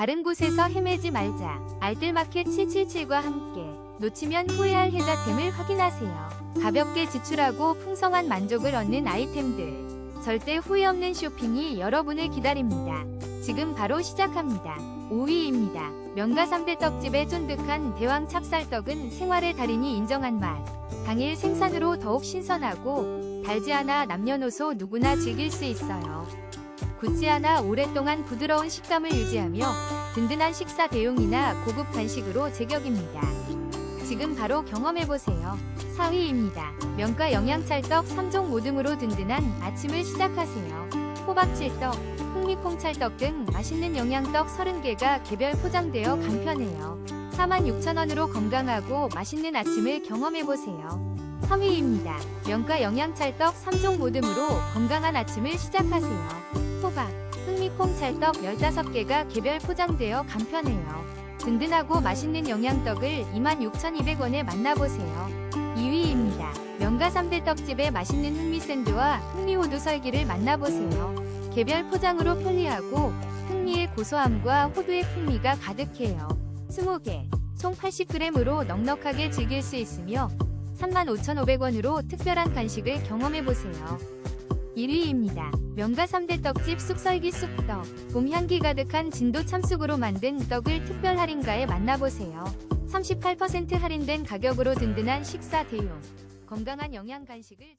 다른 곳에서 헤매지 말자. 알뜰마켓 777과 함께 놓치면 후회할 혜자템을 확인하세요. 가볍게 지출하고 풍성한 만족을 얻는 아이템들. 절대 후회 없는 쇼핑이 여러분을 기다립니다. 지금 바로 시작합니다. 5위입니다. 명가 3대 떡집의 쫀득한 대왕 찹쌀떡은 생활의 달인이 인정한 맛. 당일 생산으로 더욱 신선하고 달지 않아 남녀노소 누구나 즐길 수 있어요. 굳지 않아 오랫동안 부드러운 식감을 유지하며 든든한 식사 대용이나 고급 간식으로 제격입니다. 지금 바로 경험해보세요. 4위입니다. 명가 영양찰떡 3종 모듬으로 든든한 아침을 시작하세요. 호박칠떡, 흑미콩찰떡 등 맛있는 영양떡 30개가 개별 포장되어 간편해요. 46,000원으로 건강하고 맛있는 아침을 경험해보세요. 3위입니다. 명가 영양찰떡 3종 모듬으로 건강한 아침을 시작하세요. 호박, 흑미콩 찰떡 15개가 개별 포장되어 간편해요. 든든하고 맛있는 영양떡을 26,200원에 만나보세요. 2위입니다. 명가 3대 떡집의 맛있는 흑미샌드와 흑미호두 설기를 만나보세요. 개별 포장으로 편리하고 흑미의 고소함과 호두의 풍미가 가득해요. 20개, 총 80g으로 넉넉하게 즐길 수 있으며 35,500원으로 특별한 간식을 경험해보세요. 1위입니다. 명가 3대 떡집 쑥설기 쑥떡. 봄 향기 가득한 진도 참쑥으로 만든 떡을 특별 할인가에 만나보세요. 38% 할인된 가격으로 든든한 식사 대용. 건강한 영양 간식을